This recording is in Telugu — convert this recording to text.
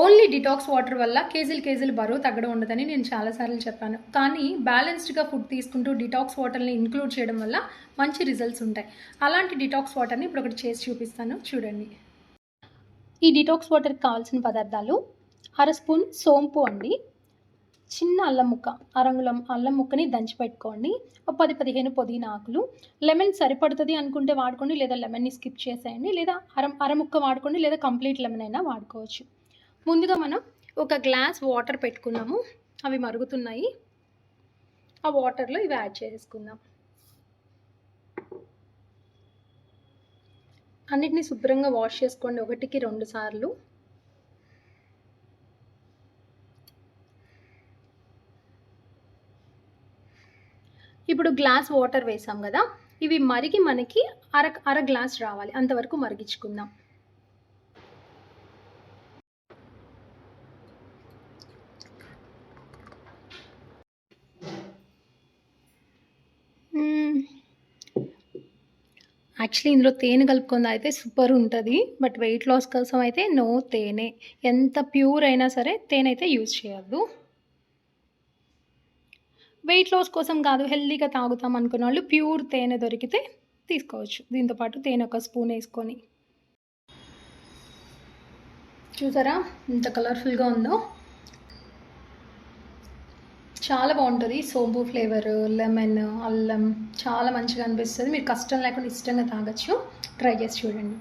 ఓన్లీ డిటాక్స్ వాటర్ వల్ల కేజీలు కేజీలు బరువు తగ్గడం ఉండదని నేను చాలాసార్లు చెప్పాను. కానీ బ్యాలెన్స్డ్గా ఫుడ్ తీసుకుంటూ డిటాక్స్ వాటర్ని ఇంక్లూడ్ చేయడం వల్ల మంచి రిజల్ట్స్ ఉంటాయి. అలాంటి డిటాక్స్ వాటర్ని ఇప్పుడు ఒకటి చేసి చూపిస్తాను. చూడండి. ఈ డిటాక్స్ వాటర్కి కావాల్సిన పదార్థాలు అర స్పూన్ సోంపు అండి. చిన్న అల్లం ముక్క అరంగులం అల్లం ముక్కని దంచి పెట్టుకోండి. ఒక పది పదిహేను పుదీనా ఆకులు. లెమన్ సరిపడుతుంది అనుకుంటే వాడుకోండి లేదా లెమన్ని స్కిప్ చేసేయండి లేదా అర అరముక్క వాడుకోండి లేదా కంప్లీట్ లెమన్ అయినా వాడుకోవచ్చు. ముందుగా మనం ఒక గ్లాస్ వాటర్ పెట్టుకున్నాము. అవి మరుగుతున్నాయి. ఆ వాటర్లో ఇవి యాడ్ చేసుకుందాం. అన్నిటిని శుభ్రంగా వాష్ చేసుకోండి. ఒకటికి రెండు సార్లు. ఇప్పుడు గ్లాస్ వాటర్ వేసాం కదా. ఇవి మరిగి మనకి అర అర గ్లాస్ రావాలి. అంతవరకు మరిగించుకుందాం. యాక్చువల్లీ ఇందులో తేనె కలుపుకుంది అయితే సూపర్ ఉంటుంది. బట్ వెయిట్ లాస్ కోసం అయితే నో తేనె. ఎంత ప్యూర్ అయినా సరే తేనె అయితే యూజ్ చేయొద్దు. వెయిట్ లాస్ కోసం కాదు హెల్తీగా తాగుతాం అనుకున్న వాళ్ళు ప్యూర్ తేనె దొరికితే తీసుకోవచ్చు. దీంతోపాటు తేనె ఒక స్పూన్ వేసుకొని. చూసారా? ఇంత కలర్ఫుల్గా ఉందో. చాలా బాగుంటుంది. సోంపు ఫ్లేవర్ లెమన్ అల్లం చాలా మంచిగా అనిపిస్తుంది. మీరు కష్టం లేకుండా ఇష్టంగా తాగొచ్చు. ట్రై చేసి చూడండి.